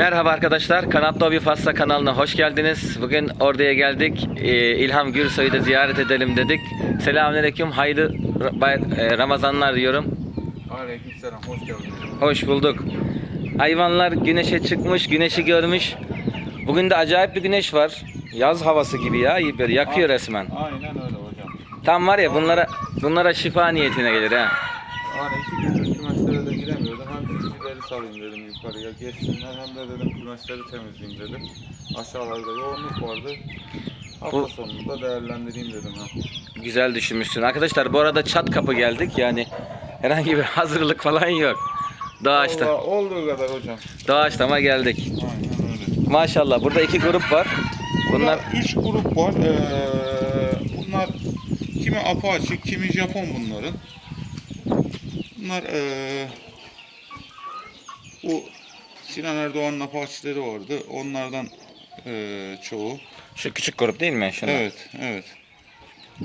Merhaba arkadaşlar, Kanatlı Hobi Fasta kanalına hoş geldiniz. Bugün oraya geldik. Ee, İlham Gürsoy'u da ziyaret edelim dedik. Selamünaleyküm, hayırlı e, Ramazanlar diyorum. Aleykümselam, hoş geldin. Hoş bulduk. Hayvanlar güneşe çıkmış, güneşi görmüş. Bugün de acayip bir güneş var. Yaz havası gibi ya, iyi böyle yakıyor resmen. Aynen öyle hocam. Tam var ya bunlara bunlara şifa niyetine gelir ha. Yani iki gündür kümeslere de giremiyordum. Hem bizimkileri salayım dedim yukarıya geçsinler hem de dedim kümesleri temizleyeyim dedim. Aşağılarda yoğunluk vardı. Hafta Bu- sonunda değerlendireyim dedim ha. Güzel düşünmüşsün. Arkadaşlar bu arada çat kapı geldik. Yani herhangi bir hazırlık falan yok. Doğaçta. Vallahi olduğu kadar hocam. Doğaçlama geldik. Aynen öyle. Maşallah burada iki grup var. Bunlar Burada üç grup var. Ee, bunlar kimi Apache, kimi Japon bunların. Bunlar ee, bu Sinan Erdoğan'ın Apache'leri vardı. Onlardan ee, çoğu. şu küçük grup değil mi? Şunlar. Evet, evet.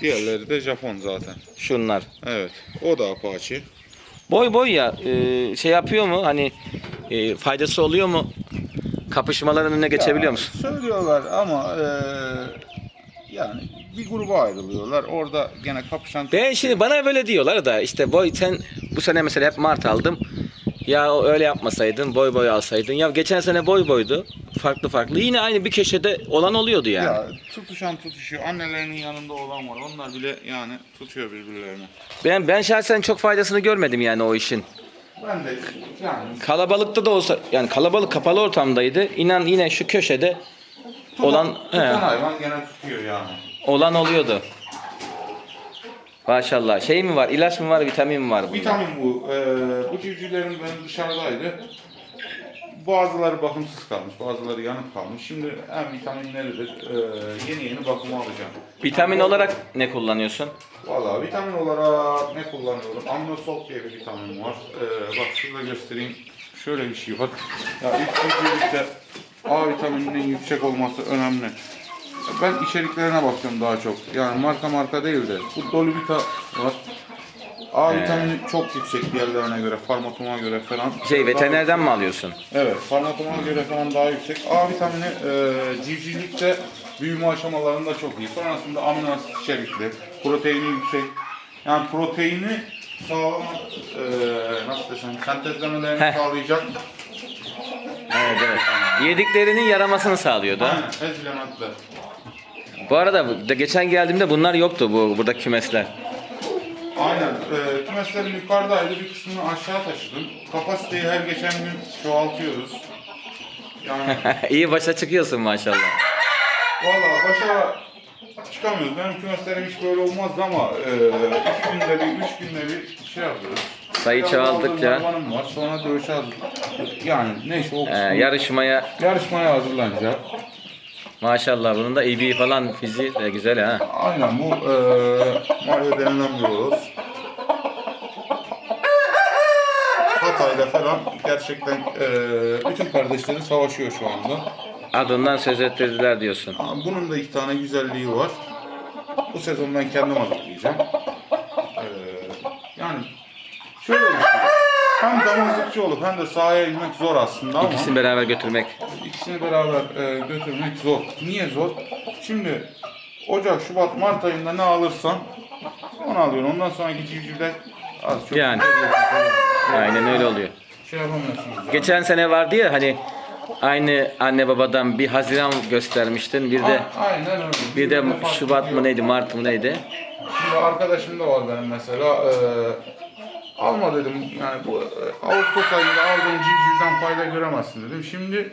Diğerleri de Japon zaten. Şunlar. Evet. O da Apache. Boy boy ya e, şey yapıyor mu? Hani e, faydası oluyor mu? Kapışmaların önüne geçebiliyor musun? Söylüyorlar ama ee, yani bir gruba ayrılıyorlar. Orada gene kapışan Ben şimdi bana böyle diyorlar da işte boy sen bu sene mesela hep mart aldım. Ya öyle yapmasaydın boy boy alsaydın. Ya geçen sene boy boydu. Farklı farklı. Yine aynı bir köşede olan oluyordu yani. Ya tutuşan tutuşuyor. Annelerinin yanında olan var. Onlar bile yani tutuyor birbirlerini. Ben ben şahsen çok faydasını görmedim yani o işin. Ben de yani Kalabalıkta da olsa yani kalabalık kapalı ortamdaydı. İnan yine şu köşede tutan, olan tutan he, hayvan gene tutuyor yani. olan oluyordu. Maşallah. Şey mi var? ilaç mı var? Vitamin mi var bunda? Vitamin bu. Ee, bu civcivlerin benim dışarıdaydı. Bazıları bakımsız kalmış, bazıları yanık kalmış. Şimdi en vitaminleridir. Ee, yeni yeni bakıma alacağım. Vitamin olarak ne kullanıyorsun? Valla vitamin olarak ne kullanıyorum? Amnosol diye bir vitamin var. Ee, bak şurada göstereyim. Şöyle bir şey var. Ya ilk civcivlikte A vitamininin yüksek olması önemli. Ben içeriklerine bakıyorum daha çok. Yani marka marka değil de. Bu Dolubita var. A Ee. vitamini çok yüksek diğerlerine göre, farmakoma göre falan. Şey veterinerden mi alıyorsun? Evet, farmakoma göre falan daha yüksek. A vitamini e, civcivlikte büyüme aşamalarında çok iyi. Sonrasında amino asit içerikli, proteini yüksek. Yani proteini sağlama, e, nasıl desem, sentezlemelerini Heh. sağlayacak. Evet evet. Yediklerinin yaramasını sağlıyordu. Aynen, ezilementler. Bu arada geçen geldiğimde bunlar yoktu bu burada kümesler. Aynen, e, kümeslerim yukarıdaydı, bir kısmını aşağı taşıdım. Kapasiteyi her geçen gün çoğaltıyoruz. Yani İyi başa çıkıyorsun maşallah. Valla başa çıkamıyoruz. Benim kümeslerim hiç böyle olmazdı ama e, iki günde bir, üç günde bir şey yapıyoruz. Sayı Biraz çoğaldıkça- var. Sonra dövüşe hazır. Yani neyse o Ee, kısmı yarışmaya yarışmaya hazırlanacak. Maşallah bunun da iyi falan fiziği de güzel ha. Aynen bu e, Mario denilen bir horoz. Hatay'da falan gerçekten e, bütün kardeşleri savaşıyor şu anda. Adından söz ettirdiler diyorsun. Ama Bunun da iki tane güzelliği var. Bu sezon ben kendim hazırlayacağım. Ee, yani şöyle bir şey. Hem damızlıkçı olup hem de sahaya inmek zor aslında ama İkisini beraber götürmek. İkisini beraber e, götürmek zor. Niye zor? Şimdi Ocak, Şubat, Mart ayında ne alırsan onu alıyorsun. Ondan sonraki civcivler az çok Yani. Aynen öyle oluyor. şey yapamıyorsunuz. yani. Geçen sene vardı ya hani aynı anne babadan bir Haziran göstermiştin. Bir de A- Aynen öyle. bir de Birbirine fark Şubat ediyor. mı neydi, Mart mı neydi? Şimdi arkadaşım da var benim mesela. Eee alma dedim yani bu e, Ağustos ayında aldığın civcivden fayda göremezsin dedim. Şimdi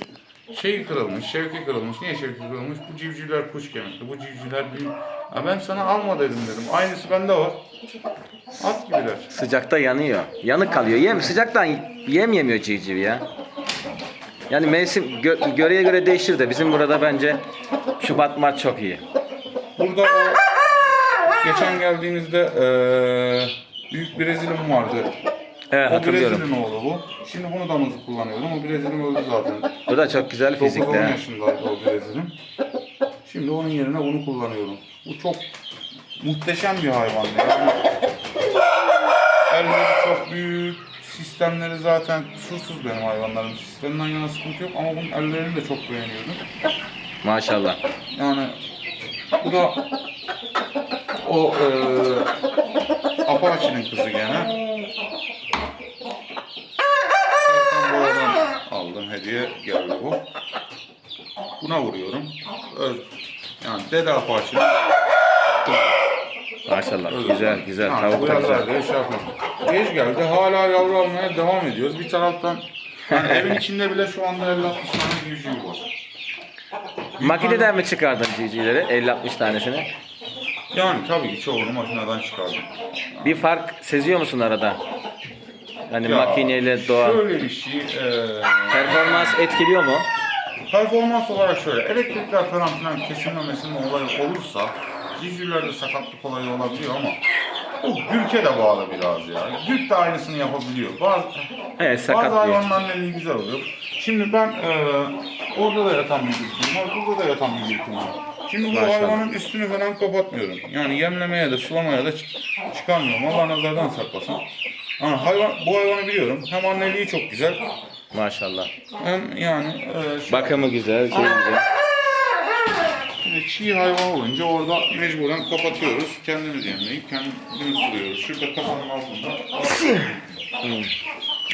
şey kırılmış, şevki kırılmış. Niye şevki kırılmış? Bu civcivler kuş kemikli, bu civcivler büyük. Ya ben sana alma dedim dedim. Aynısı bende var. At gibiler. Sıcakta yanıyor. Yanık kalıyor. Yem sıcaktan yem yemiyor civciv ya. Yani mevsim gö- göreye göre değişir de bizim burada bence Şubat Mart çok iyi. Burada o geçen geldiğinizde eee büyük Brezilya'm vardı. Evet O hatırlıyorum. Brezilya'nın oğlu bu. Şimdi bunu damızlık kullanıyorum. O Brezilya'm öldü zaten. Bu da çok güzel 9-10 fizikli. ha. yaşındaydı o Brezilya'm. Şimdi onun yerine bunu kullanıyorum. Bu çok muhteşem bir hayvandı. Yani elleri çok büyük, sistemleri zaten kusursuz benim hayvanlarım. Sistemden yana sıkıntı yok ama bunun ellerini de çok beğeniyorum. Maşallah. Yani bu da o e, Apache'nin kızı gene. Hediye geldi bu. Buna vuruyorum. Öz, yani Dede Apache'nin Maşallah. Öyle. Güzel güzel. Ha, Tavuk da güzel. diye şey. Geç geldi. Hala yavru almaya devam ediyoruz. Bir taraftan yani evin içinde bile şu anda 50-60 tane civciv var. Makineden mi çıkardın civcivleri? 50-60 tanesini. Yani tabii ki çoğunu makineden çıkardım. Bir fark seziyor musun arada? Yani Ya, makineyle doğa. Şöyle bir şey. eee Performans etkiliyor mu? performans olarak şöyle. Elektrikler falan filan kesilme mesilme olayı olursa civcivlerde sakatlık olayı olabiliyor ama bu gürke de bağlı biraz ya. Gürk de aynısını yapabiliyor. Bazı, Evet bazı sakat diyor. hayvanların eli güzel oluyor. Şimdi ben eee, orada da yatan bir gürküm var, burada da yatan bir gürküm var. Şimdi bu Maşallah. hayvanın üstünü falan kapatmıyorum. Yani yemlemeye de sulamaya da çık- çıkarmıyorum. Allah nazardan saklasın. Ha, hayvan, bu hayvanı biliyorum. Hem anneliği çok güzel Maşallah. hem yani eee şu- Bakımı güzel, şey güzel. Şimdi çiğ hayvan olunca orada mecburen kapatıyoruz. Kendimiz yemleyip kendimiz suluyoruz. Şurada kafanın altında.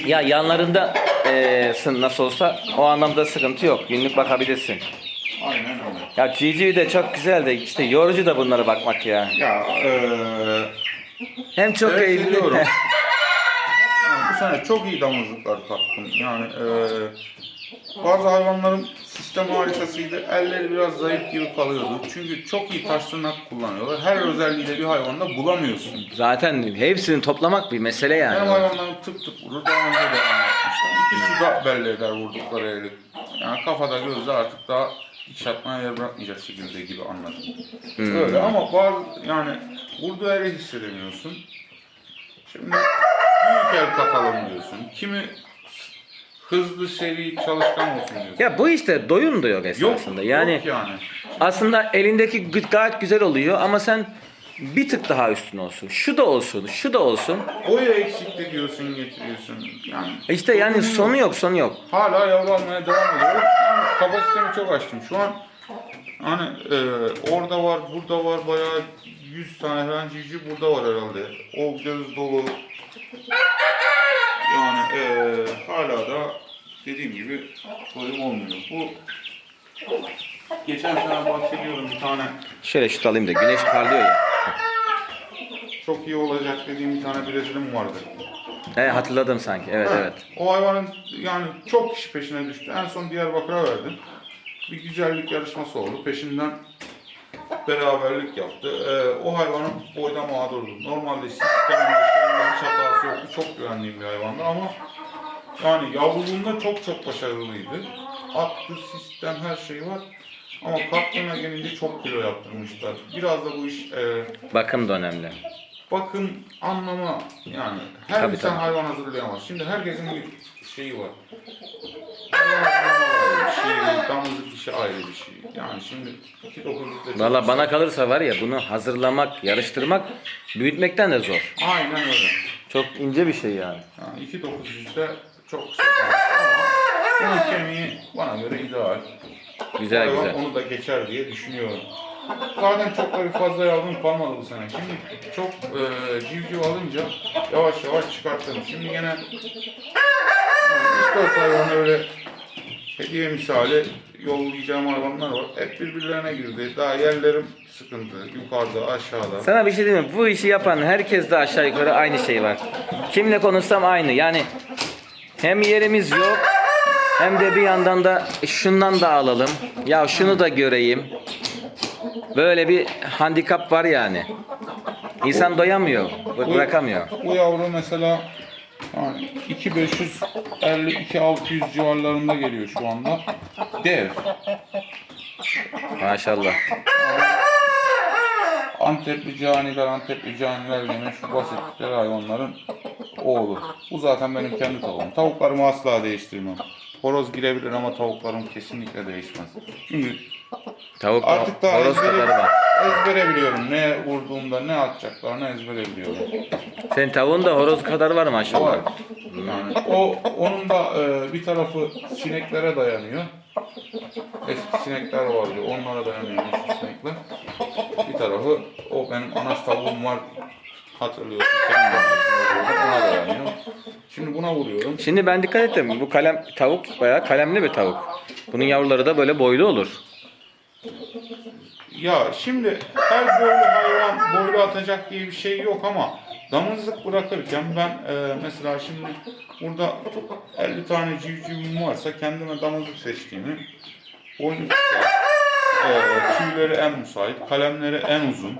Ya yanlarında eee, sın nasıl olsa o anlamda sıkıntı yok. Günlük bakabilirsin. Aynen öyle. Ya civciv de çok güzel de işte yorucu da bunlara bakmak ya. Ya eee Hem çok seviyorum. sene çok iyi damızlıklar taktım. Yani eee bazı hayvanların sistem harikasıydı. Elleri biraz zayıf gibi kalıyordu. Çünkü çok iyi taş tırnak kullanıyorlar. Her özelliğiyle bir hayvanda bulamıyorsun. Zaten hepsini toplamak bir mesele Benim yani. hayvanlarım tık tık vurur. Daha önce de anlatmıştım. İkisi de belli eder vurdukları eli. Yani kafada gözde artık daha iç atmaya yer bırakmayacak şekilde gibi anladım. Hmm. Öyle ama bazı yani vurduğu eli hissedemiyorsun. Şimdi büyük el katalım diyorsun. Kimi hızlı, seri, çalışkan olsun diyorsun. Ya bu işte doyum da yok Yok, esasında. yani yok yani. aslında elindeki gayet güzel oluyor ama sen bir tık daha üstün olsun. Şu da olsun, şu da olsun. Oyu eksikti diyorsun, getiriyorsun. Yani İşte yani yok. sonu yok, sonu yok. Hala yavru almaya devam ediyorum. Yani kapasitemi çok açtım. Şu an hani e, orada var, burada var bayağı 100 tane falan civciv burada var herhalde. O göz dolu. Yani e, hala da dediğim gibi doyum olmuyor. Bu geçen sene bahsediyorum bir tane Şöyle şut alayım da güneş parlıyor ya. çok iyi olacak dediğim bir tane Brezilya'm vardı. He hatırladım sanki. Evet evet. O hayvanın yani çok kişi peşine düştü. En son Diyarbakır'a verdim. Bir güzellik yarışması oldu. Peşinden beraberlik yaptı. Ee, o hayvanın boyda mağdurdu. Normalde başlarında hiç hatası yoktu. Çok güvendiğim bir hayvandı ama yani yavruluğunda çok çok başarılıydı. Attı, sistem, her şey var. Ama kaptana gelince çok kilo yaptırmışlar. Biraz da bu iş e, Bakım da önemli. bakım anlamı yani her Tabii, insan tabii. hayvan hazırlayamaz. Şimdi herkesin bir şeyi var. Ayrı bir şey, damızlık ayrı bir şey. Yani şimdi 2.9'da Valla bana kalırsa var ya bunu hazırlamak, yarıştırmak, büyütmekten de zor. Aynen öyle. Çok ince bir şey yani. Yani 2.900'de çok kısa kalmış ama bunun kemiği bana göre ideal. Güzel Hayvan güzel. onu da geçer diye düşünüyorum. Zaten çok da bir fazla yavrum kalmadı bu sene. Şimdi çok e, civciv alınca yavaş yavaş çıkarttım. Şimdi gene yani 3-4 hayvan öyle hediye misali yollayacağım hayvanlar var. Hep birbirlerine girdi. Daha yerlerim sıkıntı. Yukarıda, aşağıda. Sana bir şey diyeyim mi? Bu işi yapan herkes de aşağı yukarı aynı şey var. Kimle konuşsam aynı. Yani hem yerimiz yok hem de bir yandan da şundan da alalım. Ya şunu da göreyim. Böyle bir handikap var yani. İnsan doyamıyor, bı- bırakamıyor. Bu yavru mesela yani 2550-2600 civarlarında geliyor şu anda. Dev. Maşallah. Antepli caniler, Antepli caniler yine şu bahsettikleri hayvanların oğlu. Bu zaten benim kendi tavuğum. Tavuklarımı asla değiştirmem. Horoz girebilir ama tavuklarım kesinlikle değişmez. Çünkü Tavuk Artık daha horoz kadarı var. Ezbere biliyorum. Ne vurduğumda ne atacaklarını ezbere biliyorum. Senin tavuğun da horoz kadar var maşallah. Var. Yani o onun da e, bir tarafı sineklere dayanıyor. Eski sinekler vardı. Onlara dayanıyor eski sinekler. Bir tarafı o benim anaç tavuğum var. Hatırlıyorsun. Senin de anaç ona dayanıyor. Şimdi buna vuruyorum. Şimdi ben dikkat ettim. Bu kalem tavuk bayağı kalemli bir tavuk. Bunun yavruları da böyle boylu olur. Ya şimdi her boylu hayvan boylu atacak diye bir şey yok ama damızlık bırakırken ben e, mesela şimdi burada 50 tane civcivim varsa kendime damızlık seçtiğimi boynu kısa, e, tüyleri en müsait, kalemleri en uzun,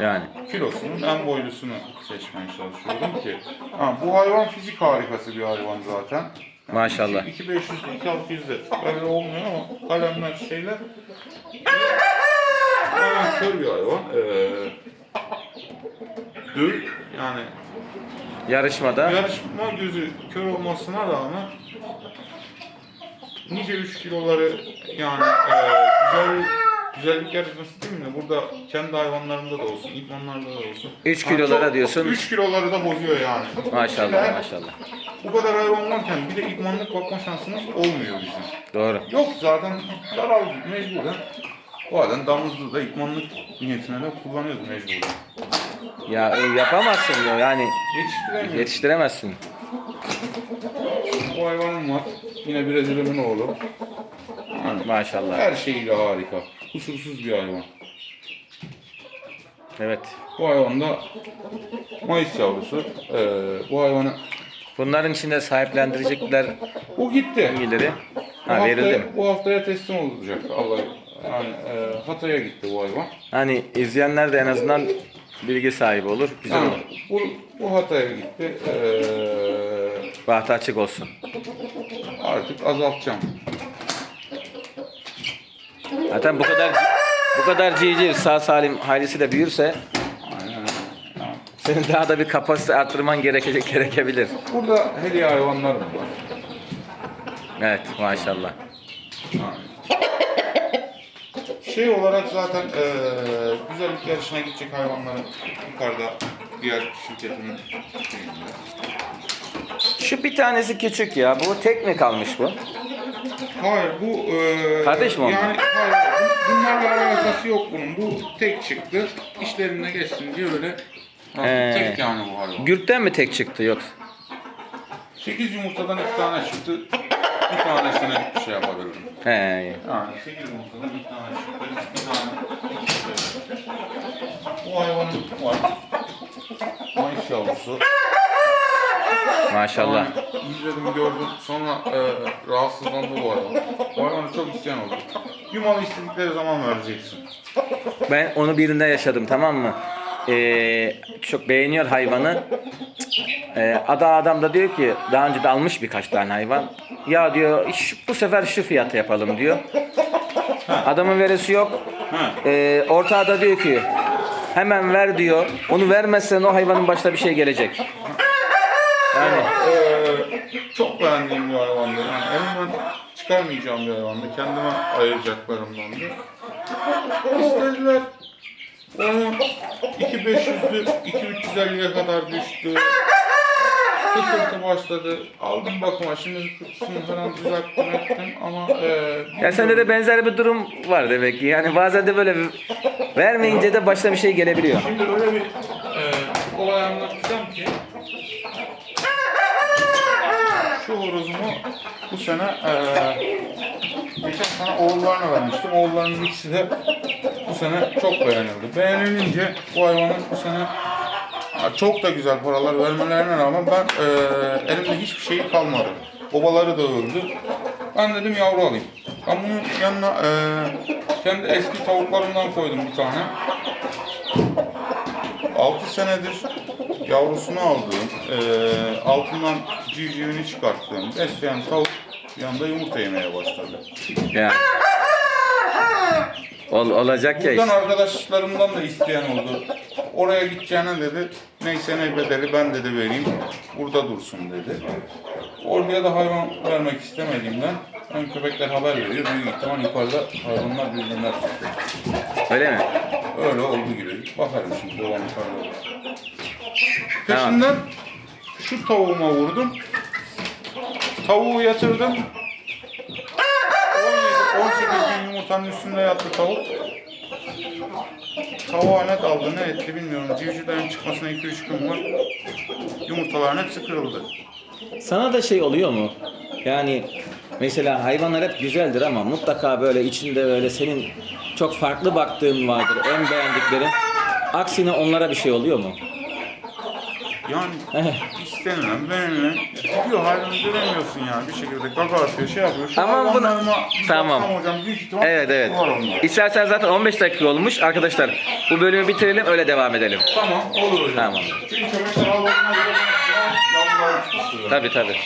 Yani. kilosunun en boylusunu seçmeye çalışıyorum ki ha, bu hayvan fizik harikası bir hayvan zaten. Maşallah. 2500'de 2600'de öyle olmuyor ama kalemler şeyler kör bir hayvan. Ee, dül yani Yarışmada yarışma gözü kör olmasına rağmen nice 3 kiloları yani e, güzel güzellik yarışması değil mi? Burada kendi hayvanlarında da olsun, idmanlarda da olsun. Üç kilolara diyorsun. 3 kiloları da bozuyor yani. maşallah Şimdi maşallah. Bu kadar hayvan varken bir de idmanlık bakma şansımız olmuyor bizim. Doğru. Yok zaten daraldık mecburen. O halde damızlığı da ikmanlık niyetine de kullanıyoruz mecburen. Ya e, yapamazsın ya yani Yetiştiremiyoruz. yetiştiremezsin. Bu hayvanım var. Yine Brezilya'nın oğlu. Yani Maşallah. her şeyiyle harika. Kusursuz bir hayvan. Evet. Bu hayvan da Mayıs yavrusu. Ee, bu hayvanı Bunların içinde sahiplendirecekler bu gitti. hangileri? Bu Ha verildi haftaya, mi? bu haftaya teslim olacak. Allah yani e, Hatay'a gitti bu hayvan. Hani izleyenler de en azından bilgi sahibi olur. Güzel Yani olur. bu, bu Hatay'a gitti. Ee, Bahtı açık olsun. artık azaltacağım. Zaten bu kadar bu kadar civciv sağ salim ailesi de büyürse Aynen öyle. Yani senin daha da bir kapasite arttırman gerekecek gerekebilir. Burada hediye hayvanlarım var. Evet maşallah. Yani. Şey olarak zaten eee güzellik yarışına gidecek hayvanları yukarıda diğer şirketimin şeyinde. Şu bir tanesi küçük ya. Bu tek mi kalmış bu? Hayır bu eee Kardeş mi onlar? Yani hayır, bu- bunlarla alakası yok bunun. Bu tek çıktı. İşlerine geçsin diye öyle. He. Tek yani bu hayvan. Gürtten mi tek çıktı yoksa? 8 yumurtadan 2 tane çıktı. Bir tanesini şey yapabildim. He. Yani 8 yumurtadan bir tane. Bir tane. Bu hayvanın var. Mayıs yavrusu. Maşallah. Yani izledim gördüm. Sonra e, rahatsızlandı bu hayvan. Bu hayvanı çok isteyen oldu. Bir mal istedikleri zaman vereceksin. Ben onu birinde yaşadım tamam mı? Ee, çok beğeniyor hayvanı. Ee, ada adam da diyor ki daha önce de almış birkaç tane hayvan. Ya diyor bu sefer şu fiyatı yapalım diyor. Adamın veresi yok. Ha. Ee, ortağı da diyor ki hemen ver diyor. Onu vermezsen o hayvanın başına bir şey gelecek. Yani Ee, çok beğendiğim bir hayvandı. Yani elimden çıkarmayacağım bir hayvandı. Kendime ayıracaklarımdandı. İstediler. Onu 2500'lü 2350'ye kadar düştü. Kıkırtı başladı. Aldım bakıma. Şimdi kıkırtısını falan düzelttim ettim ama e, ya sende de benzer bir durum var demek ki. Yani bazen de böyle vermeyince de başına bir şey gelebiliyor. Şimdi öyle bir e, olay anlatacağım ki şu horozumu bu sene e, geçen sene oğullarına vermiştim. Oğullarının ikisi de sene çok beğenildi. Beğenilince bu hayvanın bu sene çok da güzel paralar vermelerine rağmen ben e, elimde hiçbir şey kalmadı. Obaları da öldü. Ben dedim yavru alayım. Ben bunun yanına e, kendi eski tavuklarımdan koydum bir tane. 6 senedir yavrusunu aldığım, eee altından civcivini çıkarttığım, besleyen tavuk bir anda yumurta yemeye başladı. Yani. Ol, olacak ya Buradan işte. arkadaşlarımdan da isteyen oldu. Oraya gideceğine dedi, neyse ne bedeli ben dedi vereyim, burada dursun dedi. Oraya da hayvan vermek istemediğimden Ön köpekler haber veriyor. Büyük ihtimal yukarıda hayvanlar birbirinden tutuyor. Öyle mi? Öyle olduğu gibi. Bakarım şimdi babam yukarıda. Tamam. Peşinden şu tavuğuma vurdum. Tavuğu yatırdım. Yumurtanın üstünde yattı tavuk. Tavuğa ne daldı ne etti bilmiyorum. Civcivlerin çıkmasına 2-3 gün var. Yumurtaların hepsi kırıldı. Sana da şey oluyor mu? Yani mesela hayvanlar hep güzeldir ama mutlaka böyle içinde böyle senin çok farklı baktığın vardır. En beğendiklerin. Aksine onlara bir şey oluyor mu? Yani istenilen, beğenilen gidiyor hayvanı göremiyorsun yani bir şekilde gaga atıyor şey yapıyor. Şu Ama bunu- hayvanlarıma bir Tamam. baksam hocam büyük ihtimal Evet evet. var onlar. İstersen zaten 15 dakika olmuş. Arkadaşlar bu bölümü bitirelim öyle devam edelim. Tamam olur hocam. Tamam. Çünkü havasına göre yavruları tutuşturuyor. Tabi tabi.